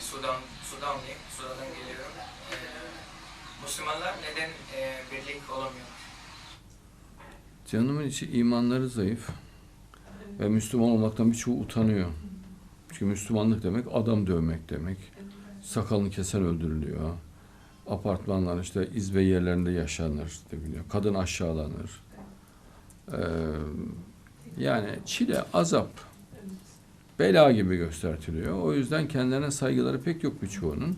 Sudan, Sudanlıyım. Sudan'dan geliyorum. Müslümanlar neden e, birlik olamıyor? Canımın içi imanları zayıf ve Müslüman olmaktan birçoğu utanıyor. Çünkü Müslümanlık demek adam dövmek demek. Sakalını kesen öldürülüyor. Apartmanlar işte izbe yerlerinde yaşanır. biliyor. Kadın aşağılanır. Ee, yani çile, azap, bela gibi göstertiliyor. O yüzden kendilerine saygıları pek yok birçoğunun.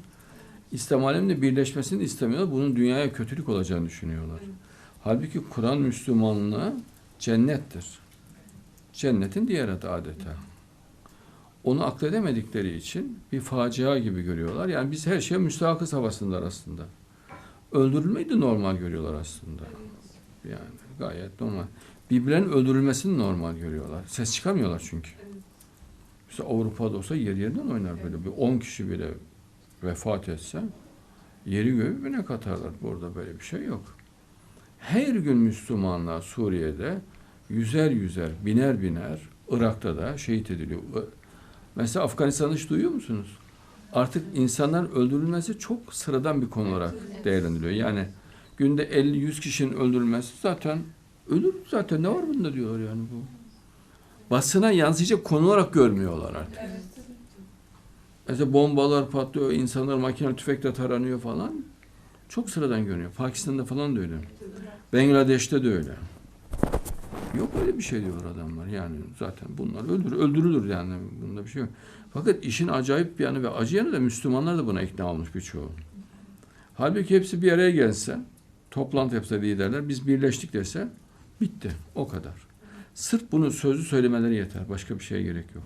İslam aleminde birleşmesini istemiyorlar. Bunun dünyaya kötülük olacağını düşünüyorlar. Halbuki Kur'an Müslümanlığı cennettir. Cennetin diğer adı adeta. Onu akledemedikleri için bir facia gibi görüyorlar. Yani biz her şeye müstahakız havasındalar aslında. Öldürülmeyi de normal görüyorlar aslında. Yani gayet normal. Birbirlerinin öldürülmesini normal görüyorlar. Ses çıkarmıyorlar çünkü. Mesela Avrupa'da olsa yer yerinden oynar böyle. Bir 10 kişi bile vefat etse yeri göğü birbirine katarlar. Burada böyle bir şey yok. Her gün Müslümanlar Suriye'de yüzer yüzer, biner biner, Irak'ta da şehit ediliyor. Mesela Afganistan'ı hiç duyuyor musunuz? Artık insanların öldürülmesi çok sıradan bir konu olarak değerlendiriliyor. Yani günde 50-100 kişinin öldürülmesi zaten ölür zaten ne var bunda diyorlar yani bu. Basına yansıyacak konu olarak görmüyorlar artık. Mesela bombalar patlıyor, insanlar makine tüfekle taranıyor falan. Çok sıradan görünüyor. Pakistan'da falan da öyle. Bangladeş'te de öyle. Yok öyle bir şey diyorlar adamlar. Yani zaten bunlar öldür, öldürülür yani. Bunda bir şey yok. Fakat işin acayip bir yanı ve acı yanı da Müslümanlar da buna ikna olmuş birçoğu. Halbuki hepsi bir araya gelse, toplantı yapsa liderler, biz birleştik dese bitti. O kadar. Sırf bunu sözlü söylemeleri yeter. Başka bir şeye gerek yok.